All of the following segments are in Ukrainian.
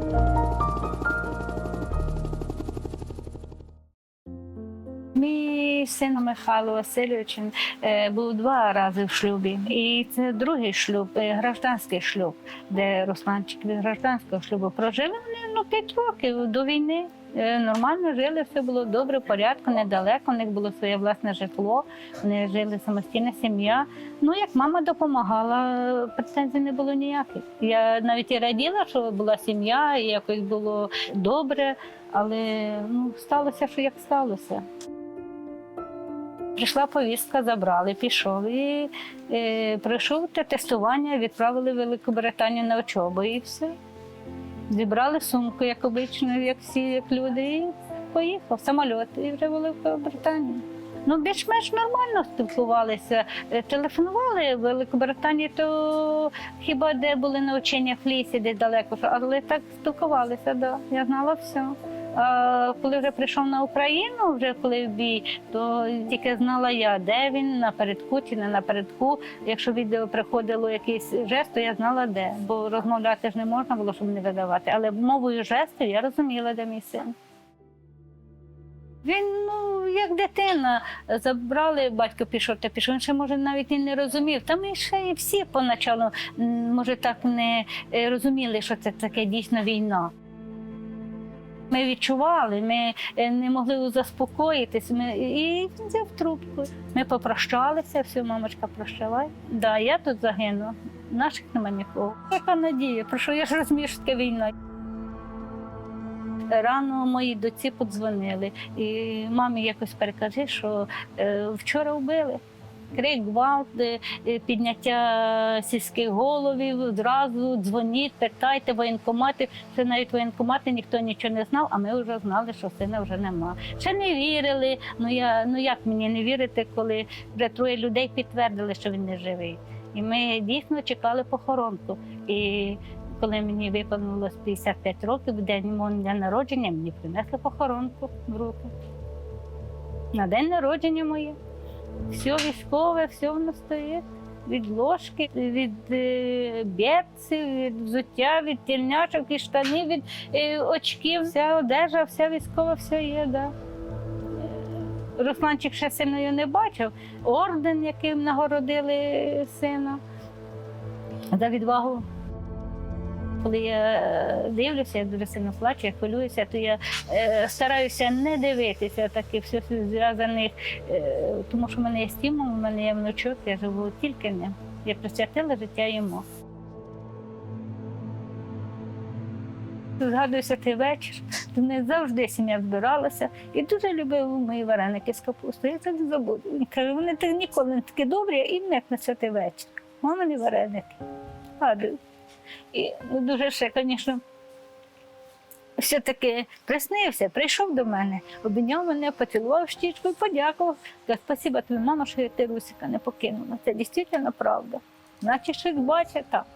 Мій син Михайло Васильович він, е, був два рази в шлюбі. І це другий шлюб, е, гражданський шлюб, де Русланчик від гражданського шлюбу прожили вони ну, п'ять років до війни. Е, Нормально жили, все було добре, в порядку, недалеко. У них було своє власне житло, вони жили самостійна сім'я. Ну, як мама допомагала, претензій не було ніяких. Я навіть і раділа, що була сім'я, і якось було добре, але ну, сталося, що як сталося. Прийшла повістка, забрали, пішов і е, пройшов те тестування, відправили в Великобританію на учобу і все. Зібрали сумку, як обично, як всі як люди, і поїхав самоліт і вже в Великобританію. Ну, більш-менш нормально спілкувалися. Е, Телефонували в Великобританії, то хіба де були навчання в лісі, де далеко, але так спілкувалися, да. я знала все. Коли вже прийшов на Україну, вже коли в бій, то тільки знала я, де він, напередку чи не напередку. Якщо відео приходило якийсь жест, то я знала де, бо розмовляти ж не можна було, щоб не видавати. Але мовою жестів я розуміла, де мій син. Він, ну, як дитина, забрали, батько пішов та пішов. Він ще може навіть і не розумів. Та ми ще і всі поначалу, може, так не е, розуміли, що це таке дійсно війна. Ми відчували, ми е, не могли заспокоїтись. Ми, і взяв трубку. Ми попрощалися, все, мамочка, прощавай. Да, я тут загину. Наших нема нікого. Яка надія? Про що я ж розумію, що таке війна. Рано моїй доці подзвонили, і мамі якось перекажи, що е, вчора вбили. Крик, гвалт, е, підняття сільських головів, одразу дзвоніть, питайте воєнкомати. Це навіть воєнкомати ніхто нічого не знав, а ми вже знали, що сина вже нема. Ще не вірили. Ну я ну як мені не вірити, коли вже троє людей підтвердили, що він не живий. І ми дійсно чекали похоронку. І коли мені виповнилось 55 років, в день мого дня народження, мені принесли похоронку в руки. На день народження моє. Все військове, все воно стоїть. Від ложки, від е, берців, від взуття, від тільняшок, від штанів, від е, очків, вся одежа, вся військова, все є. Да. Е, Русланчик ще сильно не бачив. Орден, яким нагородили сина за відвагу. Коли я е, дивлюся, я дуже сильно плачу, я хвилююся, то я е, стараюся не дивитися таких все зв'язаних, е, тому що в мене є стімул, у мене є внучок, я живу тільки ним. Я присвятила життя йому. Згадується той вечір, то не завжди сім'я збиралася і дуже любив мої вареники з капустою. Я це не забуду. Він каже, вони ніколи не такі добрі, і як на святий вечір. Мамині вареники. Гадую. І ну, дуже ще, звісно, все-таки приснився, прийшов до мене, обійняв мене, поцілував щічку і подякував. Спасибо тобі, мама, що я ти Русика не покинула. Це дійсно правда. Наче щось бачить так.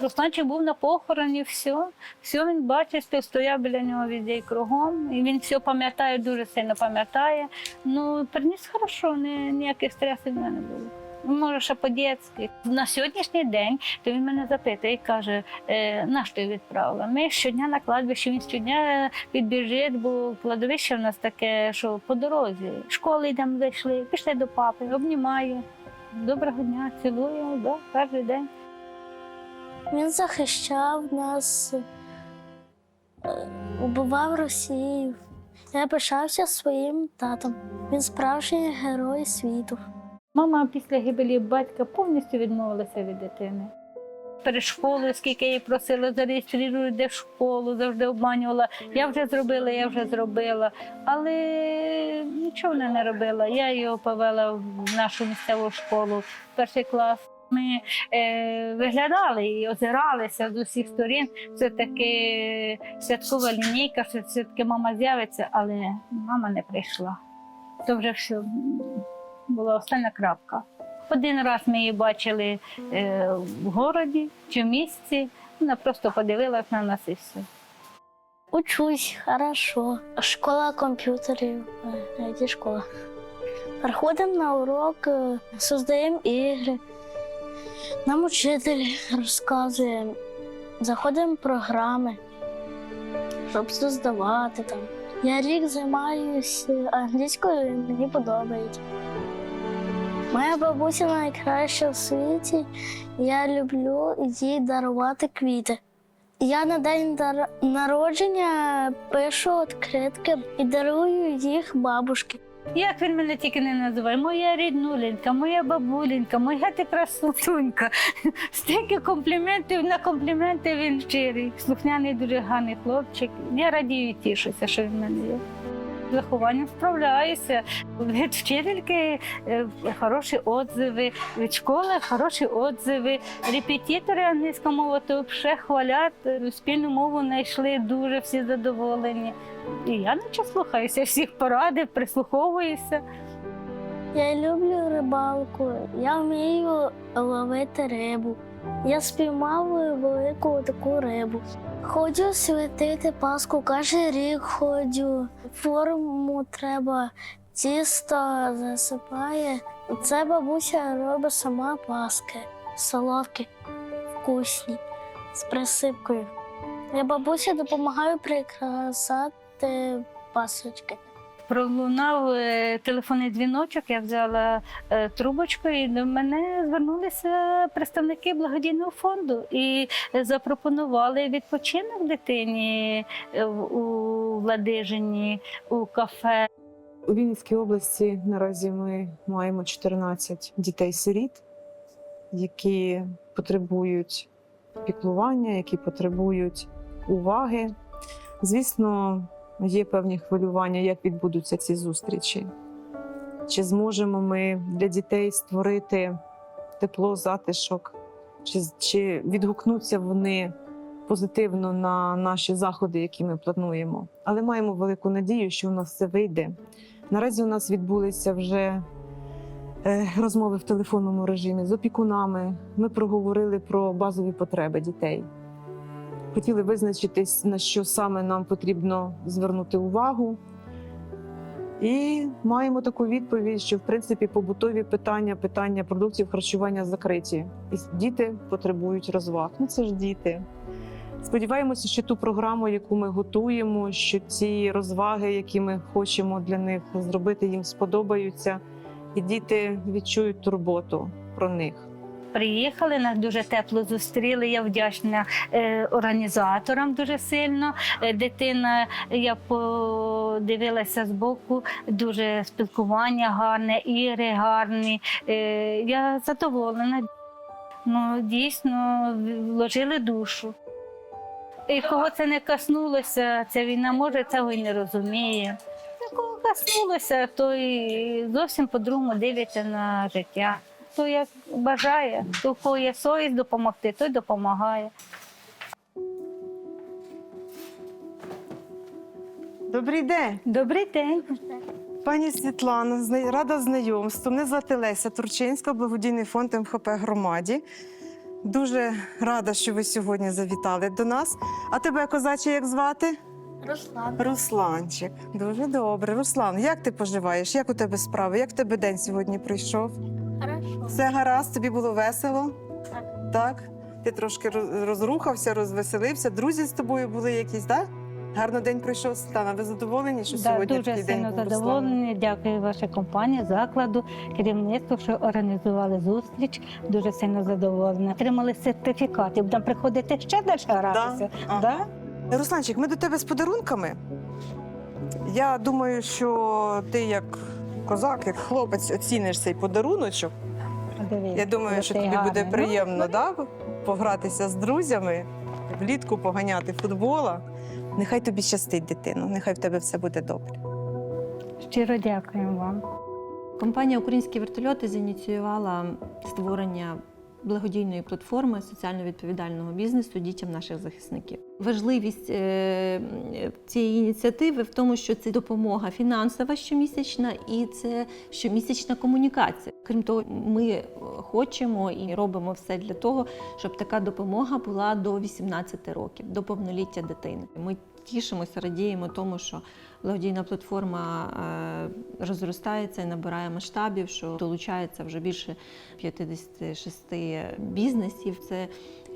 Русланчик був на похороні, все, все він бачить, що стояв біля нього везде кругом, і він все пам'ятає, дуже сильно пам'ятає. Ну, приніс хорошо, ні, ніяких стресів в мене не було. Може, ще по-дєцьки. На сьогоднішній день то він мене запитує і каже, е, на що я відправила? Ми щодня на кладбище, він щодня підбіжить, бо кладовище в нас таке, що по дорозі. Школи йдемо, зайшли, пішли до папи, обнімаю. Доброго дня, цілую, да, кожен день. Він захищав нас, е, убивав Росію. Я пишався своїм татом. Він справжній герой світу. Мама після гибелі батька повністю відмовилася від дитини. Перед школою, скільки її просила, зареєструй, де в школу, завжди обманювала. Я вже зробила, я вже зробила. Але нічого вона не робила. Я його повела в нашу місцеву школу, в перший клас. Ми е, виглядали і озиралися з усіх сторін. Все таки святкова лінійка, що все-таки мама з'явиться, але мама не прийшла. То вже все була остання крапка. Один раз ми її бачили е, в городі чи в місті. Вона просто подивилась на нас і все. Учусь хорошо. Школа комп'ютерів, it школа. Приходимо на урок, е, создаємо ігри. Нам учитель розказує, заходимо в програми, щоб здавати там. Я рік займаюся англійською мені подобається. Моя бабуся найкраща в світі. Я люблю їй дарувати квіти. Я на день народження пишу відкритки і дарую їх бабушці. Як він мене тільки не називає? Моя ріднуленька, моя бабуленька, моя ти красотунька. Стільки компліментів на компліменти він щирий. Слухняний дуже гарний хлопчик. Я радію і тішуся, що він мене є. Вихованням справляюся. Від вчительки е, хороші отзиви, від школи хороші отзиви. Репетитори англійської мови то ще хвалять, е, спільну мову знайшли, дуже всі задоволені. І я наче слухаюся всіх поради, прислуховуюся. Я люблю рибалку, я вмію ловити рибу. Я спіймав велику таку рибу. Ходжу святити Пасху, кожен рік ходжу. Форму треба, тісто засипає. Це бабуся робить сама паски, солодкі, вкусні, з присипкою. Я бабусі допомагаю прикрасати пасочки. Пролунав е, телефонний дзвіночок, я взяла е, трубочку, і до мене звернулися представники благодійного фонду і запропонували відпочинок дитині е, у Владижині, у кафе. У Вінницькій області наразі ми маємо 14 дітей-сиріт, які потребують піклування, які потребують уваги. Звісно, є певні хвилювання, як відбудуться ці зустрічі. Чи зможемо ми для дітей створити тепло, затишок, чи, чи відгукнуться вони позитивно на наші заходи, які ми плануємо. Але маємо велику надію, що у нас все вийде. Наразі у нас відбулися вже е, розмови в телефонному режимі з опікунами. Ми проговорили про базові потреби дітей. Хотіли визначитись, на що саме нам потрібно звернути увагу. І маємо таку відповідь, що в принципі побутові питання, питання продуктів харчування закриті. І діти потребують розваг. Ну це ж діти. Сподіваємося, що ту програму, яку ми готуємо, що ці розваги, які ми хочемо для них зробити, їм сподобаються, і діти відчують турботу про них. Приїхали, нас дуже тепло зустріли. Я вдячна е, організаторам дуже сильно. Е, дитина, я подивилася збоку, дуже спілкування гарне, ігри гарні. Е, я задоволена. Ну, дійсно, вложили душу. І кого це не коснулося, ця війна може цього і не розуміє. Ну, Кого коснулося, той зовсім по-другому дивиться на життя. Хто як бажає, хто кого є совість допомогти, той допомагає. Добрий день, Добрий день. пані Світлана. зна- Рада знайомству. Мене звати Леся Турчинська, благодійний фонд МХП громаді. Дуже рада, що ви сьогодні завітали до нас. А тебе, козаче, як звати? Руслан. Русланчик. Дуже добре. Руслан, як ти поживаєш? Як у тебе справи? Як в тебе день сьогодні пройшов? Хорошо. Все гаразд, тобі було весело? Так. Так? Ти трошки розрухався, розвеселився. Друзі з тобою були якісь, так? Гарно день пройшов, Світлана. Ви задоволені, що Да, сьогодні дуже такий день був задоволені. Дякую вашій компанії, закладу, керівництву, що організували зустріч. Дуже сильно задоволена. Отримали сертифікат і будемо приходити ще далі гратися. Ага. Да? Русланчик, ми до тебе з подарунками. Я думаю, що ти як козак, як хлопець оціниш цей подаруночок. Дивіться, Я думаю, що який тобі буде гарний. приємно да? погратися з друзями, влітку поганяти футбола. Нехай тобі щастить, дитину, нехай в тебе все буде добре. Ну, щиро дякуємо вам. Компанія Українські вертольоти зініціювала створення благодійної платформи соціально відповідального бізнесу дітям наших захисників. Важливість е, цієї ініціативи в тому, що це допомога фінансова щомісячна і це щомісячна комунікація. Крім того, ми хочемо і робимо все для того, щоб така допомога була до 18 років, до повноліття дитини. Ми тішимося, радіємо тому, що благодійна платформа е, розростається і набирає масштабів, що долучається вже більше 56 бізнесів. Це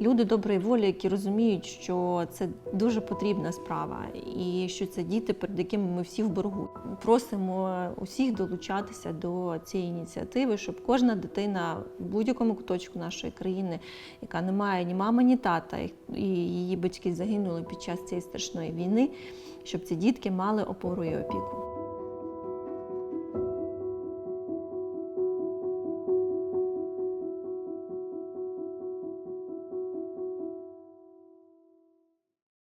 люди доброї волі, які розуміють, що це дуже потрібна справа, і що це діти, перед якими ми всі в боргу. Просимо усіх долучатися до цієї ініціативи, щоб кожна дитина в будь-якому куточку нашої країни, яка не має ні мами, ні тата, і її батьки загинули під час цієї страшної війни, щоб ці дітки мали опору і опіку.